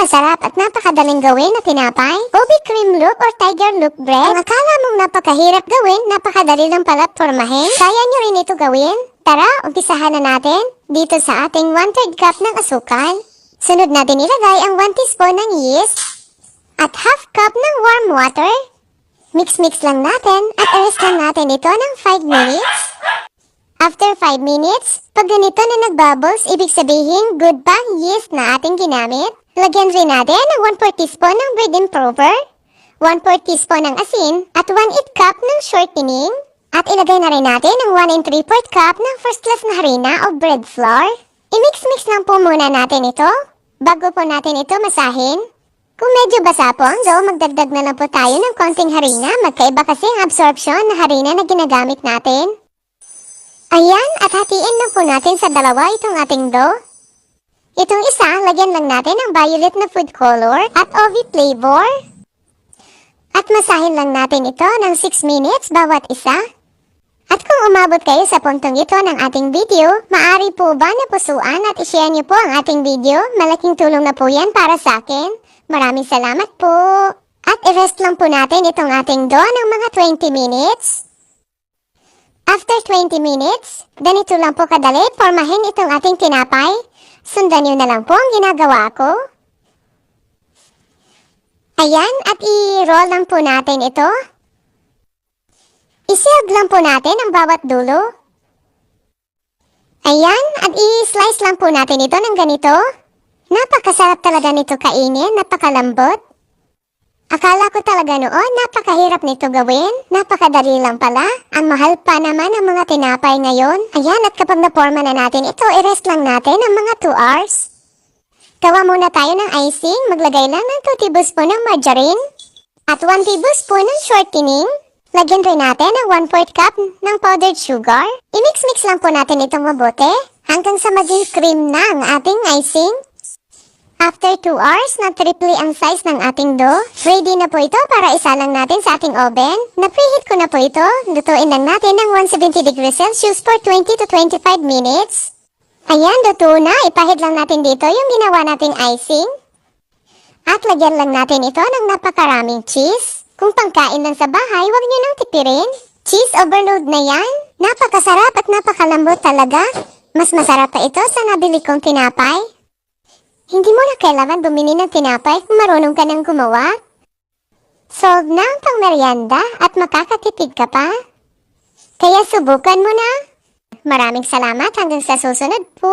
masarap at napakadaling gawin na tinapay, ubi cream loop or tiger loop bread. Ang akala mong napakahirap gawin, napakadali lang pala formahin. Kaya nyo rin ito gawin. Tara, umpisahan na natin dito sa ating 1 3 cup ng asukal. Sunod natin ilagay ang 1 teaspoon ng yeast at half cup ng warm water. Mix-mix lang natin at i-rest lang natin ito ng 5 minutes. After 5 minutes, pag ganito na nagbubbles, ibig sabihin good pa yeast na ating ginamit. Lagyan rin natin ng 1 4 teaspoon ng bread improver, 1 4 teaspoon ng asin, at 1 8 cup ng shortening. At ilagay na rin natin ang 1 and 3 4 cup ng first class na harina o bread flour. I-mix-mix lang po muna natin ito bago po natin ito masahin. Kung medyo basa po ang dough, magdagdag na lang po tayo ng konting harina. Magkaiba kasi ang absorption na harina na ginagamit natin. Ayan, at hatiin lang po natin sa dalawa itong ating dough. Itong isa, lagyan lang natin ng violet na food color at OV flavor. At masahin lang natin ito ng 6 minutes bawat isa. At kung umabot kayo sa puntong ito ng ating video, maari po ba na pusuan at ishare niyo po ang ating video? Malaking tulong na po yan para sa akin. Maraming salamat po. At i-rest lang po natin itong ating dough ng mga 20 minutes. After 20 minutes, ganito lang po kadali formahin itong ating tinapay. Sundan niyo na lang po ang ginagawa ko. Ayan, at i-roll lang po natin ito. Isilog lang po natin ang bawat dulo. Ayan, at i-slice lang po natin ito ng ganito. Napakasarap talaga nito kainin, napakalambot. Akala ko talaga noon, napakahirap nito gawin. Napakadali lang pala. Ang mahal pa naman ang mga tinapay ngayon. Ayan, at kapag naporma na natin ito, i-rest lang natin ng mga 2 hours. Gawa muna tayo ng icing. Maglagay lang ng 2 tablespoon ng margarine at 1 tablespoon ng shortening. Lagyan rin natin ng 1 4 cup ng powdered sugar. I-mix-mix lang po natin itong mabuti hanggang sa maging cream na ang ating icing. After 2 hours na triple ang size ng ating dough, ready na po ito para isalang natin sa ating oven. Na-preheat ko na po ito. Lutuin lang natin ng 170 degrees Celsius for 20 to 25 minutes. Ayan, luto na. Ipahid lang natin dito yung ginawa nating icing. At lagyan lang natin ito ng napakaraming cheese. Kung pangkain lang sa bahay, huwag nyo nang tipirin. Cheese overload na yan. Napakasarap at napakalambot talaga. Mas masarap pa ito sa nabili kong tinapay. Hindi mo na kailangan bumili ng tinapay kung marunong ka nang gumawa. Solve na ang pangmeryanda at makakatipid ka pa. Kaya subukan mo na. Maraming salamat hanggang sa susunod po.